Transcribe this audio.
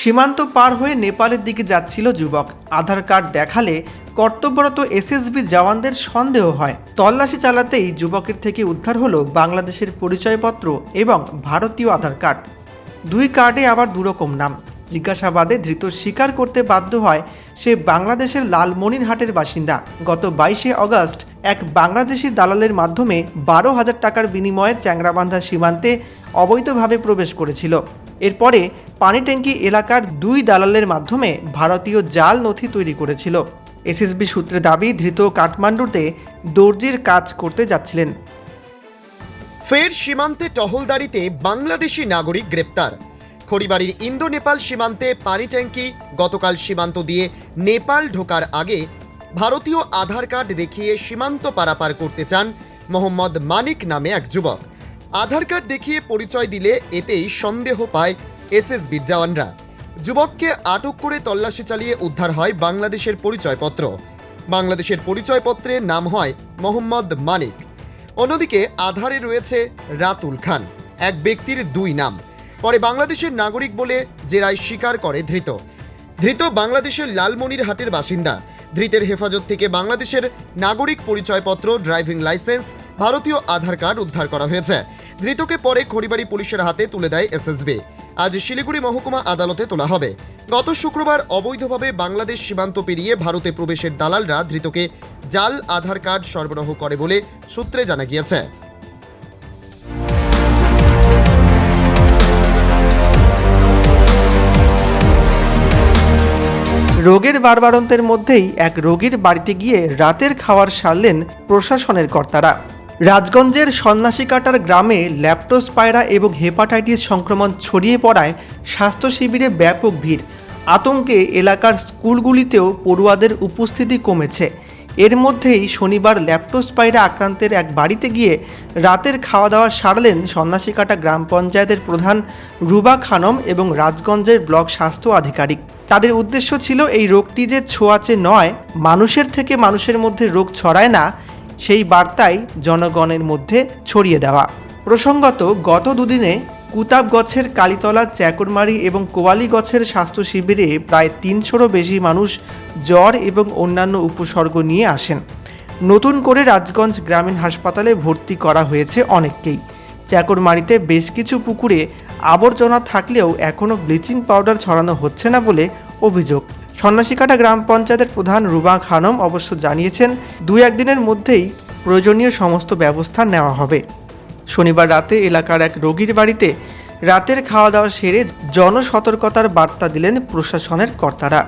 সীমান্ত পার হয়ে নেপালের দিকে যাচ্ছিল যুবক। আধার কার্ড দেখালে কর্তব্যরত এসএসবি জওয়ানদের সন্দেহ হয়। তল্লাশি চালাতেই যুবকের থেকে উদ্ধার হলো বাংলাদেশের পরিচয়পত্র এবং ভারতীয় আধার কার্ড। দুই কার্ডে আবার দুরকম নাম। জিজ্ঞাসাবাদে ধৃত স্বীকার করতে বাধ্য হয় সে বাংলাদেশের লালমনিরহাটের বাসিন্দা। গত বাইশে অগস্ট এক বাংলাদেশি দালালের মাধ্যমে বারো হাজার টাকার বিনিময়ে চ্যাংরাবান্ধা সীমান্তে অবৈধভাবে প্রবেশ করেছিল। এরপরে পানিট্যাঙ্কি এলাকার দুই দালালের মাধ্যমে ভারতীয় জাল নথি তৈরি করেছিল। এসএসবি সূত্রে দাবি, ধৃত কাঠমান্ডুতে দর্জির কাজ করতে যাচ্ছিলেন। ফের সীমান্তে টহলদারিতে বাংলাদেশি নাগরিক গ্রেপ্তার। খড়িবাড়ির ইন্দো নেপাল সীমান্তে পানি ট্যাঙ্কি গতকাল সীমান্ত দিয়ে নেপাল ঢোকার আগে ভারতীয় আধার কার্ড দেখিয়ে সীমান্ত পারাপার করতে চান মোহাম্মদ মানিক নামে এক যুবক। আধার কার্ড দেখিয়ে পরিচয় দিলে এতেই সন্দেহ পায় এসএসবির জওয়ানরা। যুবককে আটক করে তল্লাশি চালিয়ে উদ্ধার হয় বাংলাদেশের পরিচয়পত্র। বাংলাদেশের পরিচয়পত্রের নাম হয় মোহাম্মদ মানিক। অন্যদিকে আধারে রয়েছে রাতুল খান, এক ব্যক্তির দুই নাম। পরে বাংলাদেশের নাগরিক বলে জেরায় স্বীকার করে ধৃত। ধৃত বাংলাদেশের লালমনিরহাটের বাসিন্দা। ধৃতের হেফাজত থেকে বাংলাদেশের নাগরিক পরিচয়পত্র, ড্রাইভিং লাইসেন্স, ভারতীয় আধার কার্ড উদ্ধার করা হয়েছে। ধৃতকে পরে খড়িবাড়ি পুলিশের হাতে তুলে দেয় এসএসবি। আজ শিলিগুড়ি মহকুমা আদালতে তোলা হবে। গত শুক্রবার অবৈধভাবে বাংলাদেশ সীমান্ত পেরিয়ে ভারতে প্রবেশের দালালরা ধৃতকে জাল আধার কার্ড সরবরাহ করে বলে সূত্রে জানা গিয়েছে। রোগের বারবারন্তের মধ্যেই এক রোগীর বাড়িতে গিয়ে রাতের খাওয়ার সারলেন প্রশাসনের কর্তারা। রাজগঞ্জের সন্ন্যাসীকাটার গ্রামে ল্যাপটোস্পাইরা এবং হেপাটাইটিস সংক্রমণ ছড়িয়ে পড়ায় স্বাস্থ্য শিবিরে ব্যাপক ভিড়। আতঙ্কে এলাকার স্কুলগুলিতেও পড়ুয়াদের উপস্থিতি কমেছে। এর মধ্যেই শনিবার ল্যাপটোস্পাইরা আক্রান্তের এক বাড়িতে গিয়ে রাতের খাওয়া দাওয়া সারলেন সন্ন্যাসীকাটা গ্রাম পঞ্চায়েতের প্রধান রুবা খানম এবং রাজগঞ্জের ব্লক স্বাস্থ্য আধিকারিক। তাদের উদ্দেশ্য ছিল এই রোগটি যে ছোঁয়াচে নয়, মানুষের থেকে মানুষের মধ্যে রোগ ছড়ায় না, সেই বার্তাই জনগণের মধ্যে ছড়িয়ে দেওয়া। প্রসঙ্গত, গত দুদিনে কুতাবগছের কালীতলা, চ্যাকুরমারি এবং কোয়ালি গছের স্বাস্থ্য শিবিরে প্রায় তিনশোরও বেশি মানুষ জ্বর এবং অন্যান্য উপসর্গ নিয়ে আসেন। নতুন করে রাজগঞ্জ গ্রামীণ হাসপাতালে ভর্তি করা হয়েছে অনেককেই। চ্যাকুরমারিতে বেশ কিছু পুকুরে আবর্জনা থাকলেও এখনও ব্লিচিং পাউডার ছড়ানো হচ্ছে না বলে অভিযোগ। সন্ন্যাসীকাটা গ্রাম পঞ্চায়েতের প্রধান রুবা খানম অবশ্য জানিয়েছেন দু একদিনের মধ্যেই প্রয়োজনীয় সমস্ত ব্যবস্থা নেওয়া হবে। শনিবার রাতে এলাকার এক রোগীর বাড়িতে রাতের খাওয়া দাওয়া সেরে জনসতর্কতার বার্তা দিলেন প্রশাসনের কর্তারা।